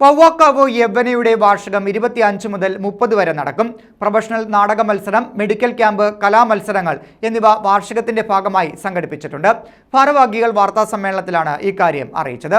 പവ്വാക്കാവോ യവ്വനയുടെ വാർഷികം ഇരുപത്തിയഞ്ച് മുതൽ മുപ്പത് വരെ നടക്കും. പ്രൊഫഷണൽ നാടക മത്സരം മെഡിക്കൽ ക്യാമ്പ് കലാമത്സരങ്ങൾ എന്നിവ വാർഷികത്തിന്റെ ഭാഗമായി സംഘടിപ്പിച്ചിട്ടുണ്ട്. ഭാരവാഹികൾ വാർത്താ സമ്മേളനത്തിലാണ് ഇക്കാര്യം അറിയിച്ചത്.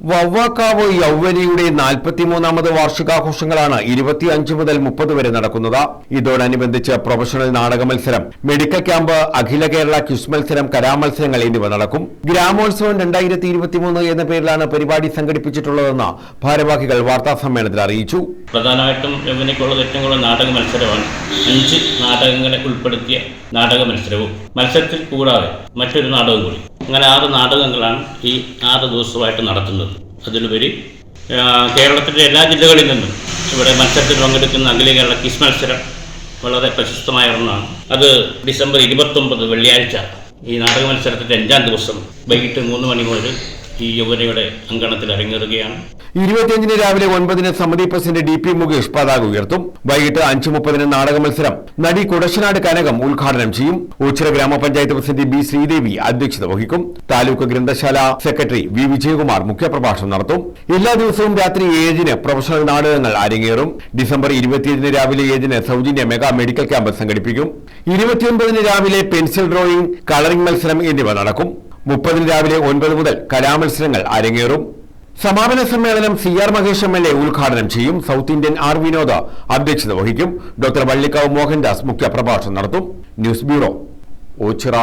വവ്വാക്കാവ് യൗവനിയുടെ നാൽപ്പത്തിമൂന്നാമത് വാർഷികാഘോഷങ്ങളാണ് ഇരുപത്തിയഞ്ച് മുതൽ മുപ്പത് വരെ നടക്കുന്നത്. ഇതോടനുബന്ധിച്ച് പ്രൊഫഷണൽ നാടക മത്സരം മെഡിക്കൽ ക്യാമ്പ് അഖില കേരള ക്യുസ് മത്സരം കലാമത്സരങ്ങൾ എന്നിവ നടക്കും. ഗ്രാമോത്സവം രണ്ടായിരത്തി ഇരുപത്തിമൂന്ന് എന്ന പേരിലാണ് പരിപാടി സംഘടിപ്പിച്ചിട്ടുള്ളതെന്ന് ഭാരവാഹികൾ വാർത്താ സമ്മേളനത്തിൽ അറിയിച്ചു. പ്രധാനമായിട്ടും യൗവനയ്ക്കുള്ളത് ഏറ്റവും കൂടുതൽ നാടക മത്സരമാണ്. അഞ്ച് നാടകങ്ങളെ ഉൾപ്പെടുത്തിയ നാടക മത്സരവും. മത്സരത്തിൽ കൂടാതെ മറ്റൊരു നാടകം കൂടി. അങ്ങനെ ആറ് നാടകങ്ങളാണ് ഈ ആറ് ദിവസമായിട്ട് നടത്തുന്നത്. അതിലുപരി കേരളത്തിന്റെ എല്ലാ ജില്ലകളിൽ നിന്നും ഇവിടെ മത്സരത്തിൽ പങ്കെടുക്കുന്ന അഖില കേരള കിസ് മത്സരം വളരെ പ്രശസ്തമായ ഒന്നാണ്. അത് ഡിസംബർ ഇരുപത്തൊമ്പത് വെള്ളിയാഴ്ച ഈ നാടക മത്സരത്തിന്റെ അഞ്ചാം ദിവസം വൈകിട്ട് മൂന്ന് മണി മുതൽ ഈ യുവനയുടെ അങ്കണത്തിൽ അരങ്ങേറുകയാണ്. ഇരുപത്തിയഞ്ചിന് രാവിലെ ഒൻപതിന് സമിതി പ്രസിഡന്റ് ഡി പി മുകേഷ് പതാക ഉയർത്തും. വൈകിട്ട് അഞ്ച് മുപ്പതിന് നാടക മത്സരം. നടി കുടശനാട് കനകം ഉദ്ഘാടനം ചെയ്യും. ഉച്ചിര ഗ്രാമപഞ്ചായത്ത് പ്രസിഡന്റ് ബി ശ്രീദേവി അധ്യക്ഷത വഹിക്കും. താലൂക്ക് ഗ്രന്ഥശാല സെക്രട്ടറി വി വിജയകുമാർ മുഖ്യപ്രഭാഷണം നടത്തും. എല്ലാ ദിവസവും രാത്രി ഏഴിന് പ്രൊഫഷണൽ നാടകങ്ങൾ അരങ്ങേറും. ഡിസംബർ ഇരുപത്തിയഞ്ചിന് രാവിലെ ഏഴിന് സൗജന്യ മെഗാ മെഡിക്കൽ ക്യാമ്പ് സംഘടിപ്പിക്കും. ഇരുപത്തിയൊൻപതിന് രാവിലെ പെൻസിൽ ഡ്രോയിങ് കളറിംഗ് മത്സരം എന്നിവ നടക്കും. മുപ്പതിന് രാവിലെ ഒൻപത് മുതൽ കലാമത്സരങ്ങൾ അരങ്ങേറും. സമാപന സമ്മേളനം C R Mahesh M L A ഉദ്ഘാടനം ചെയ്യും. സൗത്ത് ഇന്ത്യൻ ആർ വിനോദ അധ്യക്ഷത വഹിക്കും. ഡോക്ടർ വള്ളിക്കാവ് മോഹൻദാസ് മുഖ്യപ്രഭാഷണം നടത്തും. News bureau Ochira.